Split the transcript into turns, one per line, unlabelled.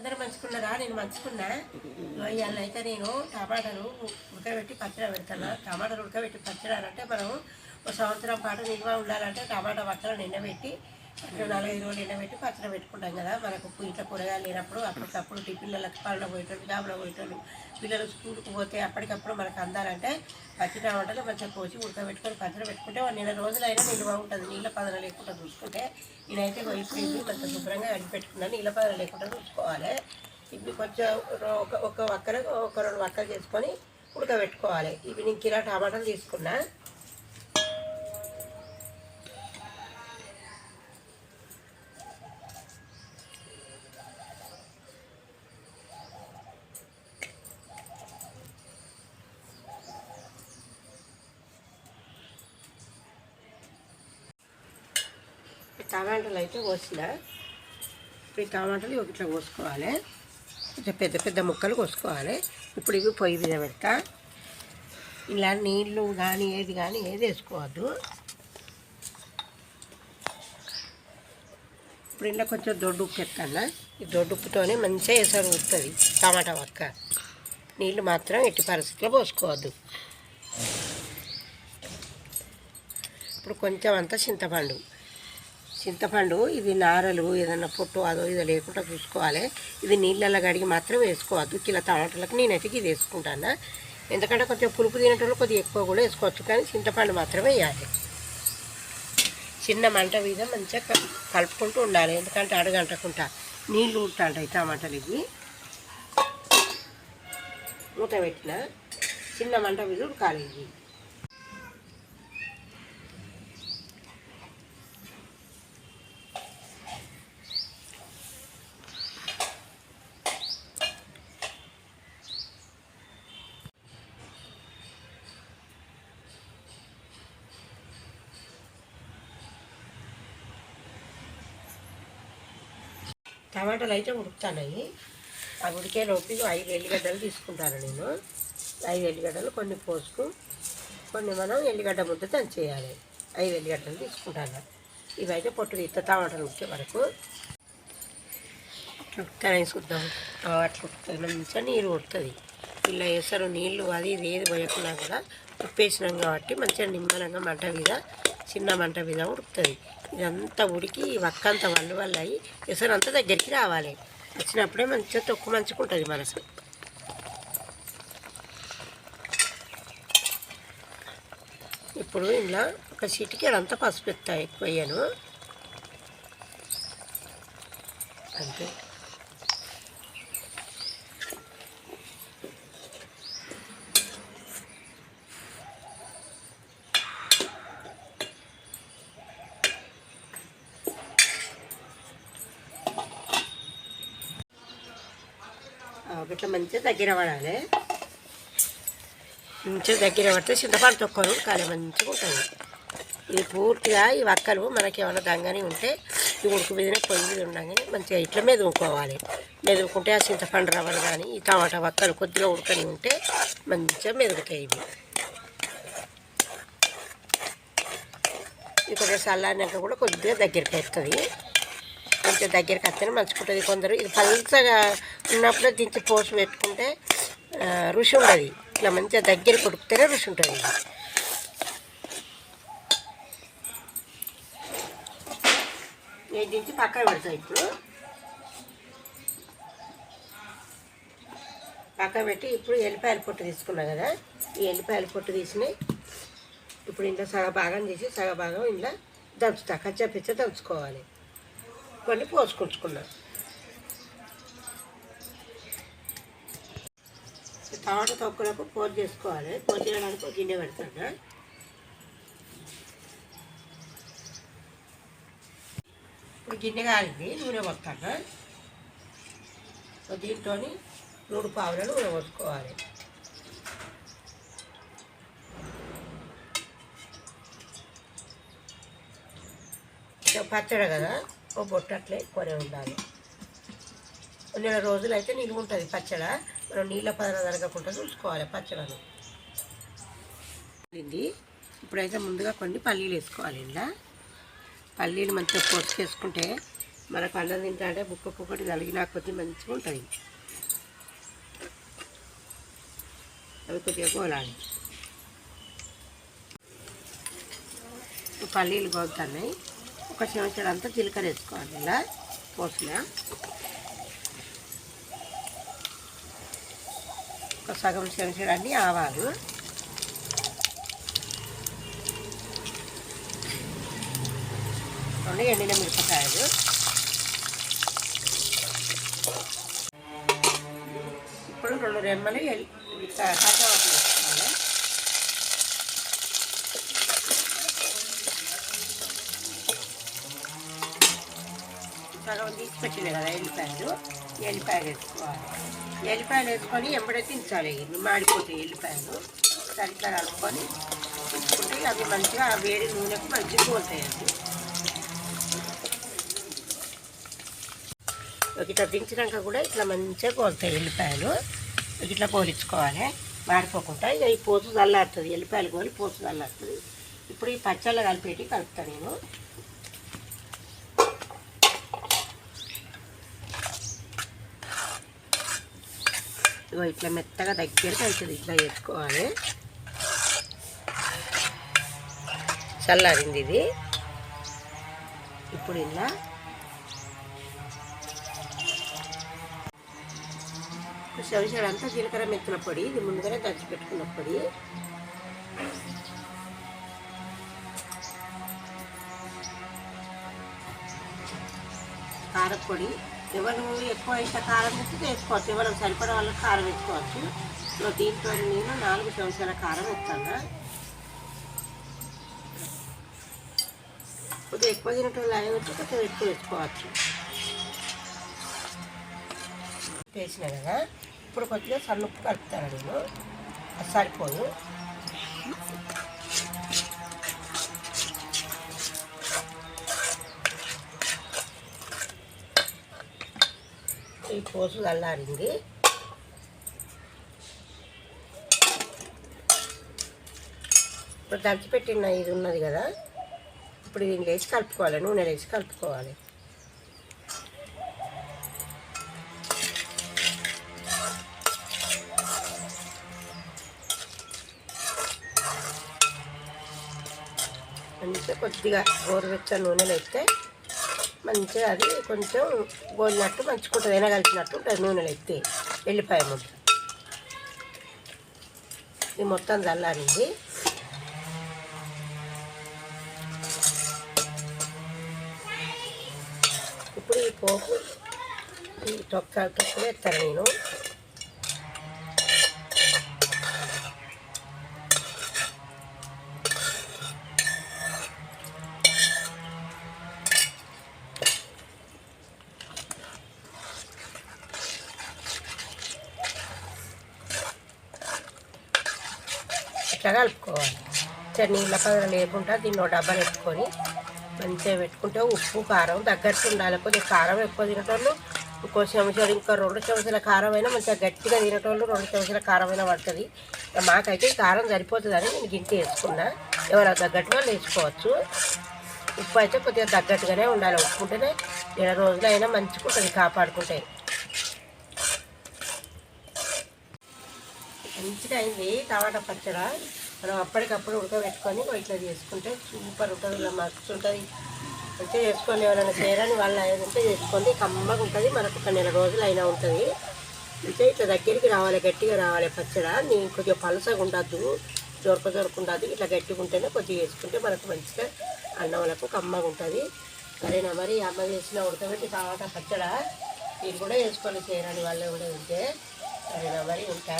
అందరూ మంచుకున్నారా? నేను మంచుకున్నా. ఇవాళ అయితే నేను టమాటాలు ఉడకబెట్టి పచ్చడి పెడతాను. టమాటాలు ఉడకబెట్టి పచ్చడి అంటే మనం ఒక సంవత్సరం పాటు నిల్వ ఉండాలంటే టమాటా వక్కలు నిండబెట్టి అట్లా నాలుగైదు రోజులు ఎండబెట్టి పచ్చడి పెట్టుకుంటాం కదా. మనకు ఇంట్లో కూరగాయలు లేనప్పుడు అప్పటికప్పుడు టిఫిన్లకు పాలన పోయేటోళ్ళు జాబులో పోయేటోళ్ళు. పిల్లలు స్కూల్కి పోతే అప్పటికప్పుడు మనకు అందాలంటే పచ్చి టమాటాలు మంచిగా కోసి ఉడకబెట్టుకొని పచ్చడి పెట్టుకుంటే ఒక నెల రోజులైనా నిల్వ ఉంటుంది నీళ్ళ పదన లేకుండా చూసుకుంటే నేనైతే అయిపోయింది కొంచెం శుభ్రంగా అడిగి పెట్టుకున్నాను నీళ్ళ పదన లేకుండా చూసుకోవాలి. ఇవి కొంచెం ఒక ఒక వక్కలు ఒక రెండు వక్కలు చేసుకొని ఉడకబెట్టుకోవాలి. ఇవి నేను కిలో టమాటాలు తీసుకున్నాను టమాటాలు అయితే కోసిన. ఇప్పుడు ఈ టమాటాలు ఇవి ఇట్లా కోసుకోవాలి. పెద్ద పెద్ద ముక్కలు కోసుకోవాలి. ఇప్పుడు ఇవి పొయ్యి మీద పెడతా. ఇలా నీళ్ళు కానీ ఏది కానీ ఏది వేసుకోవద్దు. ఇప్పుడు ఇంట్లో కొంచెం దొడ్డు ఉప్పు ఎక్కన్నా ఈ దొడ్డు ఉప్పుతోనే మంచిగా వేసారు వస్తుంది టమాటా వక్క నీళ్ళు మాత్రం ఎట్టి పరిస్థితిలో పోసుకోవద్దు. ఇప్పుడు కొంచెం అంతా చింతపండు. చింతపండు ఇది నారలు ఏదైనా పొట్టు అదో ఇదో లేకుండా చూసుకోవాలి. ఇది నీళ్ళల్లో కడిగి మాత్రం వేసుకోవద్దు. కిలో టమాటాలకు నేనైతే ఇది వేసుకుంటాను. ఎందుకంటే కొంచెం పులుపు తినేటోళ్ళు కొద్దిగా ఎక్కువ కూడా వేసుకోవచ్చు. కానీ చింతపండు మాత్రమే వేయాలి. చిన్న మంట మీద మంచిగా కలుపుకుంటూ ఉండాలి. ఎందుకంటే అడగంటకుంటా నీళ్ళు ఉంటాయి టమాటాలు ఇవి. మూత పెట్టిన చిన్న మంట మీద ఉడకాలి ఇవి. టమాటాలు అయితే ఉడుకుతాయి ఆ ఉడికే లోపి ఐదు ఎల్లిగడ్డలు తీసుకుంటాను నేను. ఐదు ఎల్లిగడ్డలు కొన్ని పోసుకు కొన్ని మనం ఎల్లిగడ్డ ముద్ద దంచేయాలి. ఐదు ఎల్లిగడ్డలు తీసుకుంటాను. ఇవైతే పొట్టు తీస్తా టమాటాలు ఉడికే వరకు. అట్లా ఉడుకుతాయి చూద్దాం. అట్లా ఉడుకుతుంది మంచిగా నీరు ఉడుతుంది ఇలా వేస్తారు నీళ్ళు అది ఇది ఏది పోయకుండా కూడా ఉప్పేసినాం కాబట్టి మంచిగా నిమ్మలంగా మంట మీద చిన్న మంట మీద ఉడుకుతుంది. ఇదంతా ఉడికి ఈ వక్కంతా వల్ల వల్ల అయ్యి ఎసరు అంతా దగ్గరికి రావాలి. వచ్చినప్పుడే మంచిగా తొక్కు మంచుకుంటుంది మనసు. ఇప్పుడు ఇలా ఒక చిటికి అదంతా పసుపు ఎత్తా ఎక్కువ అయ్యాను అంతే. ఇట్లా మంచిగా దగ్గర పడాలి. మంచిగా దగ్గర పడితే చింతపండు తొక్కలు కాలే మంచిగా ఉంటుంది ఇది పూర్తిగా ఈ వక్కలు మనకి ఏమైనా దంగని ఉంటే ఈ ఉడుకు మీదనే పొయ్యి మీద ఉండగానే మంచిగా ఇట్లా మెదువుకోవాలి. మెదువుకుంటే ఆ చింతపండు రవ్వలు కానీ ఈ టమాటా వక్కలు కొద్దిగా ఉడకని ఉంటే మంచిగా మెదుగుతాయి ఇవి. ఇది చల్లారినాక కూడా కొద్దిగా దగ్గరికి వస్తుంది కొంచెం దగ్గరికి వస్తేనే మంచుకుంటుంది కొందరు. ఇది పల్చగా ఉన్నప్పుడే దించి పోసి పెట్టుకుంటే రుచి ఉండదు. ఇట్లా మంచిగా దగ్గర కొడుకుతేనే రుచి ఉంటుంది. నేను దించి పక్కన పెడతా ఇప్పుడు. పక్కన పెట్టి ఇప్పుడు ఎల్లిపాయల పొట్టు తీసుకున్నా కదా ఈ ఎల్లిపాయల పొట్టు తీసి ఇప్పుడు ఇంట్లో సగ భాగం చేసి సగ భాగం ఇంట్లో దంచుతా. కచ్చా పిచ్చ దంచుకోవాలి. కొన్ని పోసుకొచ్చుకున్నాను టమాటా తొక్కులకు పోర్ చేసుకోవాలి. పోర్ చేయడానికి ఒక గిన్నె పెడతాను. ఇప్పుడు గిన్నె కాలింది నూనె పోస్తాను. దీంతో మూడు పావుల నూనె పోసుకోవాలి. పచ్చడి కదా. ఓ బొట్టు అట్లే ఎక్కువనే ఉండాలి నెల రోజులు అయితే నిలువ ఉంటుంది పచ్చడ. మనం నీళ్ళ పదన జరగకుండా చూసుకోవాలి పచ్చడను. ఇది ఇప్పుడైతే ముందుగా కొన్ని పల్లీలు వేసుకోవాలి ఇలా పల్లీలు మంచిగా పొట్టుకేసుకుంటే మనకు అన్నం తింటా అంటే బుక్క ఒక్కొక్కటి కలిగినా కొద్ది మంచిగా ఉంటుంది. అవి కొద్దిగా గోలాలి. పల్లీలు గోలుతున్నాయి. ఒక చెంచాడు అంతా జీలకర్ర వేసుకోవాలి ఇలా పోసిన. ఒక సగం చెంచాడు అన్నీ ఆవాలు. రెండు ఎండిన మిరపకాయలు. ఇప్పుడు రెండు రెమ్మలు ఎల్- సగం కదా ఎల్లిపాయలు. ఎల్లిపాయలు వేసుకోవాలి. ఎల్లిపాయలు వేసుకొని ఎంబడే తించాలి మాడిపోతాయి ఎల్లిపాయలు. సరిగ్గా కలుపుకొని తీసుకుంటే అవి మంచిగా ఆ వేడి నూనెకు మంచిగా పోతాయండి ఇట్లా దించినాక కూడా ఇట్లా మంచిగా కోలుతాయి ఎల్లిపాయలు. ఇట్లా కోలించుకోవాలి మాడిపోకుండా ఇక ఈ పోసు చల్లారుతుంది. ఎల్లిపాయలు కోలి పోసు చల్లారుతుంది. ఇప్పుడు ఈ పచ్చళ్ళు కలిపేటి కలుపుతాను నేను. ఇగో ఇట్లా మెత్తగా దగ్గరికి అవుతుంది ఇట్లా ఎత్తుకోవాలి చల్లారింది ఇది. ఇప్పుడు ఇలా అంతా జీలకర్ర మెత్తుల పొడి ఇది ముందుగానే దంచి పెట్టుకున్న పొడి. కారపొడి. ఎవరు ఎక్కువ అయితే కారం వేస్తే వేసుకోవచ్చు ఎవరు సరిపడే వాళ్ళకి కారం వేసుకోవచ్చు సో దీంట్లో నేను నాలుగు చెంచాల కారం వేస్తాను. కొద్దిగా ఎక్కువ తినటం లాగా వచ్చి కొంచెం ఎక్కువ వేసుకోవచ్చు వేసిన కదా? ఇప్పుడు కొద్దిగా సన్నుప్పు కలుపుతాను నేను. అది సరిపోదు. ఈ పోసులు అల్లారింది. ఇప్పుడు దంచిపెట్టిన ఇది ఉన్నది కదా ఇప్పుడు దీన్ని వేసి కలుపుకోవాలి నూనె వేసి కలుపుకోవాలి. మంచిగా కొద్దిగా గోరువెచ్చ నూనెలో వేస్తే మంచిగా అది కొంచెం గోలినట్టు మంచుకుంటుంది వెనగలిచినట్టు ఉంటుంది నూనెలు ఎత్తి వెళ్ళిపోయే ముందు ఇది మొత్తం చల్లారింది. ఇప్పుడు ఈ పోపు ఈ తొక్క తొక్కలు ఎత్తాను నేను. ఇట్లా కలుపుకోవాలి. ఇట్లా నీళ్ళ పదన లేకుండా దీన్ని ఒక పెట్టుకొని మంచిగా పెట్టుకుంటే ఉప్పు కారం తగ్గట్టు ఉండాలి. కొద్దిగా కారం ఎక్కువ తినేటోళ్ళు ఇంకో చెంచాడు ఇంకా రెండు చెంచాల కారం అయినా మంచిగా గట్టిగా తినేటోళ్ళు రెండు చెంచాల కారం అయినా పడుతుంది. మాకైతే కారం సరిపోతుందని నేను గింటి వేసుకున్నా. ఎవరు తగ్గట్టుగా వాళ్ళు వేసుకోవచ్చు. ఉప్పు అయితే కొద్దిగా తగ్గట్టుగానే ఉండాలి. ఉప్పు ఉంటేనే నెల రోజులైనా మంచిగా ఉంటుంది కాపాడుకుంటే. మంచిగా అయింది. టమాటా పచ్చడి మనం అప్పటికప్పుడు ఉడకబెట్టుకొని ఇట్లా చేసుకుంటే సూపర్ ఉంటుంది మస్తు ఉంటుంది. మంచిగా చేసుకోండి ఎవరైనా చేయరని వాళ్ళు ఏదంటే చేసుకోండి. కమ్మగా ఉంటుంది. మనకు ఒక నెల రోజులు అయినా ఉంటుంది. అంటే ఇట్లా దగ్గరికి రావాలి గట్టిగా రావాలి పచ్చడ. నీ కొద్దిగా పలసగా ఉండద్దు. దొరక ఉండదు ఇట్లా గట్టిగా ఉంటేనే కొద్దిగా వేసుకుంటే మనకు మంచిగా అన్నంలకు కమ్మగా ఉంటుంది. సరేనా మరి? అమ్మ చేసిన ఉడకబెట్టి టమాటా పచ్చడ మీరు కూడా వేసుకోండి చేయరాని వాళ్ళు కూడా ఉంటే. సరేనా మరి? ఉంటా.